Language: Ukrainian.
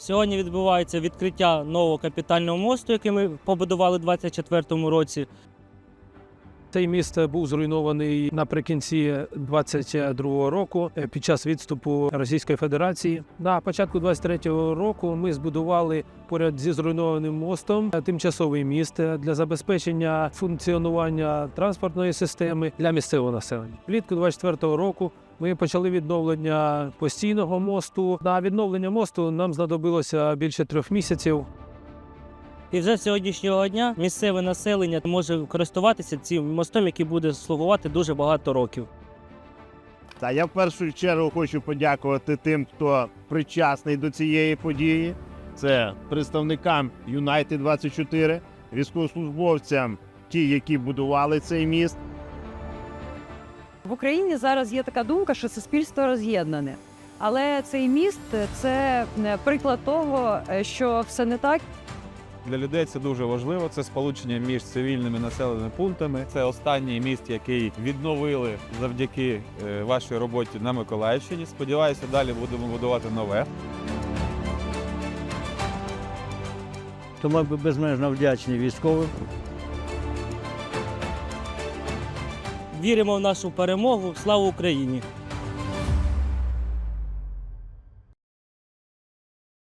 Сьогодні відбувається відкриття нового капітального мосту, який ми побудували у 2024 році. Цей міст був зруйнований наприкінці 22-го року е, під час відступу Російської Федерації. На початку 23-го року ми збудували поряд зі зруйнованим мостом е, тимчасовий міст е, для забезпечення функціонування транспортної системи для місцевого населення. Влітку 24-го року ми почали відновлення постійного мосту. На відновлення мосту нам знадобилося більше трьох місяців. І вже з сьогоднішнього дня місцеве населення може користуватися цим мостом, який буде слугувати дуже багато років. Та я в першу чергу хочу подякувати тим, хто причасний до цієї події. Це представникам United 24, військовослужбовцям, ті, які будували цей міст. В Україні зараз є така думка, що суспільство роз'єднане. Але цей міст це е, приклад того, е, що все не так. Для людей це дуже важливо. Це сполучення між цивільними населеними пунктами. Це останній міст, який відновили завдяки е, вашій роботі на Миколаївщині. Сподіваюся, далі будемо будувати нове. Тому ми безмежно вдячні військовим. Віримо в нашу перемогу. Слава Україні!